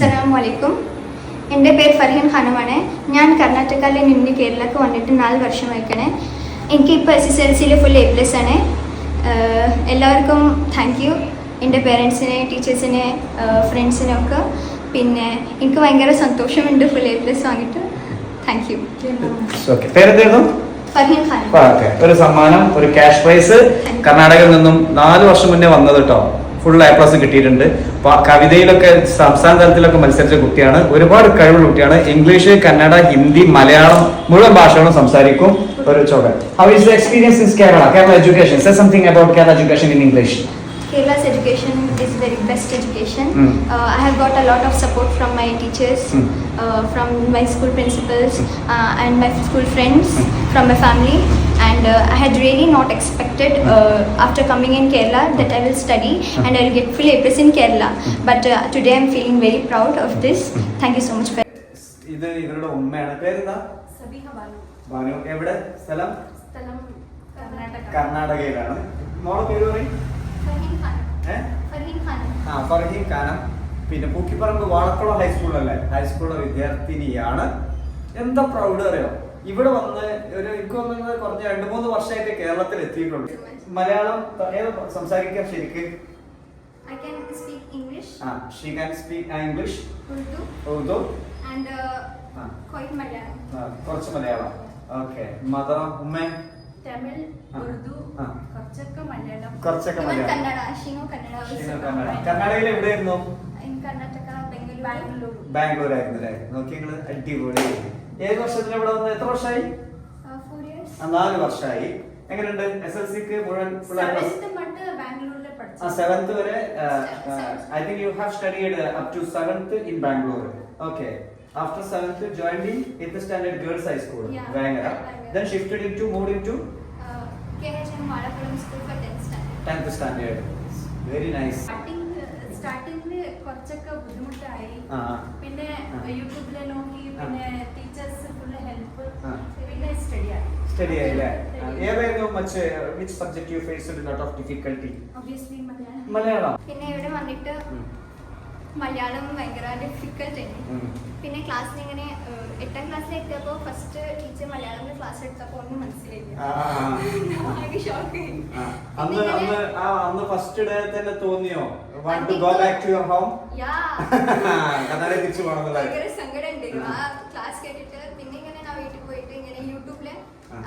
അസ്സലാമലൈക്കും എന്റെ പേര് ഫർഹീൻ ഖാനുമാണ്. ഞാൻ കർണാടകയിൽ നിന്ന് കേരളക്ക് വന്നിട്ട് നാല് വർഷമായിക്കണേ എനിക്ക് ഇപ്പോൾ എസ് എസ് എൽ സിയിൽ ഫുൾ എ പ്ലസ് ആണ്. എല്ലാവർക്കും താങ്ക് യു എന്റെ പേരൻസിനെ ടീച്ചേഴ്സിനെ ഫ്രണ്ട്സിനൊക്കെ പിന്നെ എനിക്ക് ഭയങ്കര സന്തോഷമുണ്ട് ഫുൾ എ പ്ലസ് വാങ്ങിയിട്ട്. താങ്ക് യു ഒരു സമ്മാനം ഒരു ക്യാഷ് പ്രൈസ് കർണാടകയിൽ നിന്നും നാല് വർഷം മുന്നേ വന്നത് കേട്ടോ ഫുൾ എ പ്ലസ് കിട്ടിയിട്ടുണ്ട് കവിതയിലൊക്കെ സംസ്ഥാന തലത്തിലൊക്കെ മത്സരിച്ച കുട്ടിയാണ് ഒരുപാട് കഴിവുള്ള കുട്ടിയാണ് ഇംഗ്ലീഷ് കന്നഡ ഹിന്ദി മലയാളം മുഴുവൻ ഭാഷകളും സംസാരിക്കും ഒരു ചോദ്യം how is the experience in Kerala Kerala education say something about Kerala education in English Kerala's education is very best education. Mm. Uh, I have got a lot of support from my teachers, Mm. uh, from my school principals, Mm. uh, and my school friends, Mm. from my family. And uh, I had really not expected uh, after coming in Kerala that I will study Mm. and I will get full APS in Kerala. Mm. But uh, today am feeling very proud of this. Thank you so much. For ഇത് ഇവരുടെ ഉമ്മയാണ് പേരെന്താ ബാനു എവിടെ സ്ഥലം കർണാടകയിലാണ് മോളെ പേര് പറയും. ആ ഫർഹീൻ കാനം പിന്നെ പൂക്കിപ്പറമ്പ് വാളക്കുളം ഹൈസ്കൂളിലല്ലേ ഹൈസ്കൂളിലെ വിദ്യാർത്ഥിനിയാണ് എന്താ പ്രൗഡ് അറിയോ ഇവിടെ വന്ന് ഒരു എനിക്ക് തോന്നുന്നത് കുറഞ്ഞ രണ്ട് മൂന്ന് വർഷമായിട്ട് കേരളത്തിൽ എത്തിയിട്ടുണ്ട് മലയാളം ഏത് സംസാരിക്കാൻ ശരിക്ക്. I can speak English, Urdu, and uh, quite Malayalam. കുറച്ച് മലയാളം. ഓക്കെ മദർ ഉമ്മ? തമിഴ് ഉറുദു കുറച്ചൊക്കെ മലയാളം. കുറച്ചൊക്കെ Malayalam. Kannada she know Kannada also. Sheena Kannada കർണാടകയിൽ എവിടെയായിരുന്നു? കർണാടക ബാംഗ്ലൂർ ബാംഗ്ലൂർ ആയിരുന്നു അല്ലേ? നോക്കി അടിപൊളി. ഏത് വർഷത്തിൽ ഇവിടെ വന്ന്? എത്ര വർഷമായി നാല് വർഷമായി എങ്ങനെയുണ്ട്? എസ് എൽ സിക്ക് മുഴുവൻ ആ സെവൻത്ത് വരെ I think you have studied up to seventh in Bangalore okay after seventh joined in eighth standard girls high school Vengara. Then shifted in to move in to KHM Malappuram School 10th standard. Tenth standard very nice കുറച്ചൊക്കെ ബുദ്ധിമുട്ടായി പിന്നെ. യൂട്യൂബിലെ നോക്കി. പിന്നെ teachers full help. പിന്നെ study ആയി study Study. ഏതായിരുന്നു much which subject you face lot of difficulty obviously Malayalam പിന്നെ ഇവിടെ വന്നിട്ട്. മലയാളം ഭയങ്കര ഡിഫിക്കൽട്ട് ആയിരുന്നു. പിന്നെ ക്ലാസ്സിൽ ഇങ്ങനെ എട്ടാം ക്ലാസ്സിൽ എത്തിയപ്പോൾ ഫസ്റ്റ് ടീച്ചർ മലയാളം ക്ലാസ് എടുത്തപ്പോൾ ഒന്നും മനസ്സിലായില്ല. ഷോക്ക് അന്ന് അന്ന് ആ അന്ന് ഫസ്റ്റ് ഡേ തന്നെ തോന്നിയോ? Want to go back to your home yeah തിരിച്ചു ഭയങ്കര സങ്കടം ഉണ്ടായിരുന്നു ആ ക്ലാസ് കേട്ടിട്ട് പിന്നെ ഇങ്ങനെ ഞാൻ വീട്ടിൽ പോയിട്ട് ഇങ്ങനെ യൂട്യൂബിൽ ആ.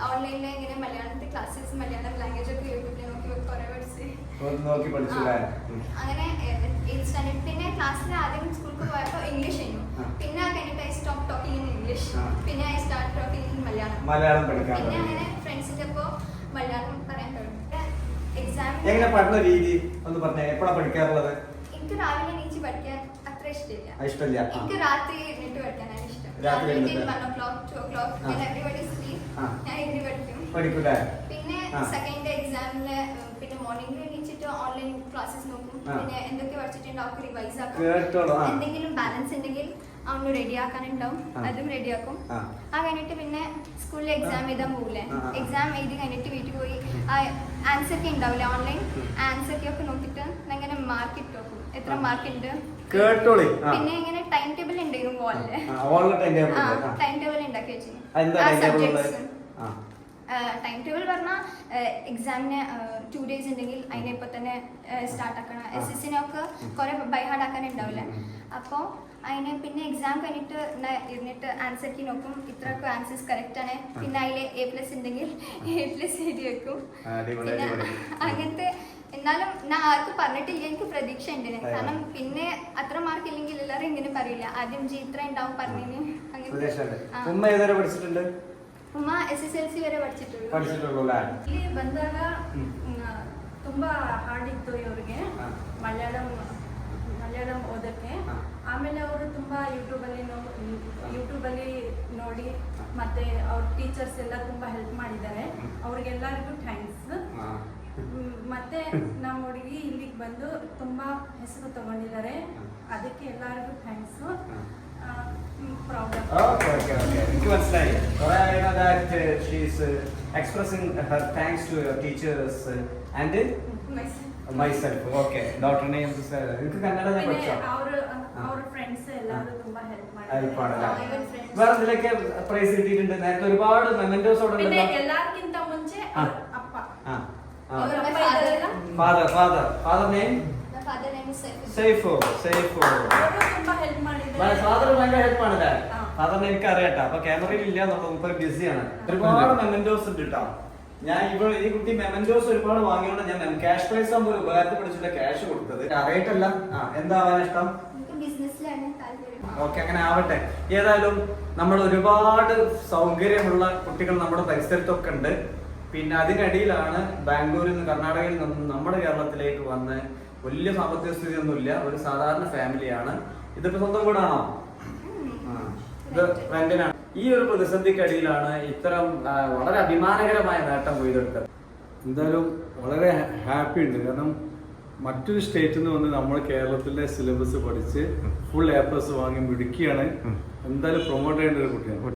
ഓൺലൈനിൽ ഇങ്ങനെ മലയാളത്തിൽ ക്ലാസ്സസ് മലയാളം ലാംഗ്വേജ് ഒക്കെ യൂട്യൂബിൽ നോക്കി കുറെ പഠിച്ച്. നോക്കി പഠിച്ചില്ലേ അങ്ങനെ എയ്റ്റ് സ്റ്റാൻഡേർഡ് പിന്നെ ക്ലാസ്സിൽ ആദ്യം സ്കൂളിൽ പോയപ്പോൾ ഇംഗ്ലീഷ് ആയിരുന്നു. പിന്നെ അത് കഴിഞ്ഞിട്ട് I stop talking in English പിന്നെ I start talking in Malayalam. Malayalam പഠിക്കാൻ പിന്നെ അങ്ങനെ ഫ്രണ്ട്സിന്റെ ഒപ്പം മലയാളം പറയാൻ തുടങ്ങി. എക്സാം എങ്ങനെ പഠന രീതി? ഒന്ന് പറഞ്ഞേ എപ്പോഴാണ് പഠിക്കാറുള്ളത്? എനിക്ക് രാവിലെ എണീച്ച് പഠിക്കാൻ അത്ര ഇഷ്ടമില്ല. ഇഷ്ടമില്ല. എനിക്ക് രാത്രി ഇരുന്നിട്ട് പഠിക്കാനാണ് ഇഷ്ടം. രാത്രി പഠിക്കൂലേ പിന്നെ സെക്കൻഡ് എക്സാമിൽ പിന്നെ മോർണിംഗിൽ എണീച്ചിട്ട് ഓൺലൈൻ ക്ലാസ്സസ് നോക്കും. പിന്നെ എന്തൊക്കെ പഠിച്ചിട്ടുണ്ട് അവർക്ക് റിവൈസ് ആക്കും. എന്തെങ്കിലും ബാലൻസ് ഉണ്ടെങ്കിൽ അവന് റെഡി ആക്കാനുണ്ടാവും. അതും റെഡിയാക്കും ആ. ആ കഴിഞ്ഞിട്ട് പിന്നെ സ്കൂളിൽ എക്സാം എഴുതാൻ പോകില്ലേ. എക്സാം എഴുതി കഴിഞ്ഞിട്ട് വീട്ടിൽ പോയി ആൻസർ ഒക്കെ ഉണ്ടാവില്ലേ ഓൺലൈൻ ആൻസർ ഒക്കെ നോക്കിയിട്ട് അങ്ങനെ മാർക്ക് ഇട്ട് നോക്കും എത്ര. മാർക്ക് ഉണ്ട് കേട്ടോളി. പിന്നെ ഇങ്ങനെ ടൈം ടേബിൾ ഉണ്ടായിരുന്നു വോളിൽ ടൈം ടേബിൾ ഉണ്ട്. ടൈം ഉണ്ടാക്കി വെച്ചിരുന്നു. ടൈം പറഞ്ഞാൽ എക്സാമിന് ടു ഡേയ്സ് ഉണ്ടെങ്കിൽ അതിനെ ഇപ്പൊ തന്നെ സ്റ്റാർട്ട് ആക്കണം. എസ് എസ് സിനൊക്കെ കുറെ ബൈ ഹാർഡ് ആക്കാൻ ഉണ്ടാവില്ലേ. അപ്പോൾ അതിന് പിന്നെ എക്സാം കഴിഞ്ഞിട്ട് ഇരുന്നിട്ട് ആൻസർ കീ നോക്കും. ഇത്രയൊക്കെ ആൻസേഴ്സ് കറക്റ്റ് ആണ്. പിന്നെ അതിൽ എ പ്ലസ് ഉണ്ടെങ്കിൽ എ പ്ലസ് എഴുതി വെക്കും. പിന്നെ അങ്ങനത്തെ എന്നാലും ഞാൻ ആർക്കും പറഞ്ഞിട്ടില്ല എനിക്ക് പ്രതീക്ഷ ഉണ്ട് ആ. കാരണം പിന്നെ അത്ര മാർക്ക് ഇല്ലെങ്കിൽ എല്ലാവരും ഇങ്ങനെ പറയില്ല ആദ്യം ജി ഇത്ര ഉണ്ടാവും പറഞ്ഞു പ്രദേശമുണ്ട് ആ. ഉമ്മ ഏതുവരെ പഠിച്ചിട്ടുണ്ട് ഉമ്മ എസ് എസ് എൽ സി വരെ പഠിച്ചിട്ടുള്ളൂ പഠിച്ചിട്ടുള്ളൂ അല്ലേ ಇಲ್ಲಿ ಬಂದಾಗ ಹ್ಮ್. ಮ್, ತುಂಬಾ ಹಾರ್ಡ್ ಇತ್ತು ಇವ್ರಿಗೆ ಹಾ. ಮಲಯಾಳಂ ಮಲಯಾಳಂ ಓದಕ್ಕೆ ಹಾ. ಆಮೇಲೆ ಅವರು ತುಂಬಾ ಯೂಟ್ಯೂಬಲ್ಲಿ ನೋ ಯೂಟ್ಯೂಬಲ್ಲಿ ನೋಡಿ ಮತ್ತೆ ಅವ್ರ ಟೀಚರ್ಸ್ ಎಲ್ಲ ತುಂಬಾ ಹೆಲ್ಪ್ ಮಾಡಿದ್ದಾರೆ ಹ್ಮ್. ಅವ್ರಿಗೆಲ್ಲರಿಗೂ ಥ್ಯಾಂಕ್ಸ್ ആ. ಮತ್ತೆ ನಮ್ಮ ಹುಡುಗಿ ಇಲ್ಲಿಗೆ ಬಂದು ತುಂಬಾ ಹೆಸರು ತಗೊಂಡಿದ್ದಾರೆ ಹ್ಮ್. ಅದಕ್ಕೆ ಎಲ್ಲರಿಗೂ thanks hmm. Proud okay okay okay എനിക്ക് മനസ്സിലായി കുറെ that she's expressing her thanks to your teachers and Myself. Myself okay doctor name നിങ്ങൾക്ക് കന്നഡ ഞാൻ പിന്നെ പഠിച്ചോ ಅವ್ರ ಅವ್ರ ಫ್ರೆಂಡ್ಸ್ ಎಲ್ಲರೂ ತುಂಬಾ ಹೆಲ್ಪ್ ഹെൽപ്പാണല്ലേ ആ, even friends. വേറെ എന്തിലൊക്കെ പ്രൈസ് കിട്ടിയിട്ടുണ്ട് നേരത്തെ ഒരുപാട് മെമന്റോസ് അവിടെ പിന്നെ ഉണ്ടല്ലോ ಎಲ್ಲಾರ್ಕಿಂತ Saif. സേഫോ സേഫോ ಅವರು ತುಂಬಾ ಹೆಲ್ಪ್ ಮಾಡಿದ್ದಾರೆ ഫാദർ ഭയങ്കര ഹെൽപ്പാണല്ലേ ആ. ഫാദറിനെ എനിക്ക് അറിയാട്ടോ അപ്പൊ ക്യാമറയിൽ ഇല്ല എന്നുള്ള മുപ്പര് ബിസിയാണ് ഒരുപാട് മെമന്റോസ് ഉണ്ട് കേട്ടോ ഞാൻ ഇവ ഈ കുട്ടി മെമന്റോസ് ഒരുപാട് വാങ്ങിയോണ്ട് ഞാൻ ക്യാഷ് പ്രൈസ് ആകുമ്പോൾ ഒരു ഉപകാരത്തെ പിടിച്ചില്ല ക്യാഷ് കൊടുത്തത് അറിയട്ടല്ല ആ എന്താവാൻ ഇഷ്ടം എനിക്ക് ബിസിനസ്സിലാണ് താല്പര്യം ഓക്കെ അങ്ങനെ ആവട്ടെ ഏതായാലും നമ്മൾ ഒരുപാട് സൗകര്യമുള്ള കുട്ടികൾ നമ്മുടെ പരിസരത്തൊക്കെ ഉണ്ട് പിന്നെ അതിനിടയിലാണ് ബാംഗ്ലൂരിൽ നിന്ന് കർണാടകയിൽ നിന്ന് നമ്മുടെ കേരളത്തിലേക്ക് വന്ന് വലിയ സാമ്പത്തിക സ്ഥിതി ഒന്നുമില്ല ഒരു സാധാരണ ഫാമിലിയാണ്. ഇതിപ്പോ സ്വന്തം വീടാണോ? ആ. ഇത് റെന്റിനാണ്. ഈ ഒരു പ്രതിസന്ധിക്കടിയിലാണ് ഇത്തരം വളരെ അഭിമാനകരമായ നേട്ടം കൊയ്തെടുത്തത് എന്തായാലും വളരെ ഹാപ്പി ഉണ്ട്. കാരണം മറ്റൊരു സ്റ്റേറ്റിൽ നിന്ന് വന്ന് നമ്മൾ കേരളത്തിലെ സിലബസ് പഠിച്ച് ഫുൾ എ പ്ലസ് വാങ്ങി മിടുക്കിയാണ്. എന്തായാലും പ്രൊമോട്ട് ചെയ്യേണ്ട ഒരു കുട്ടിയാണ്.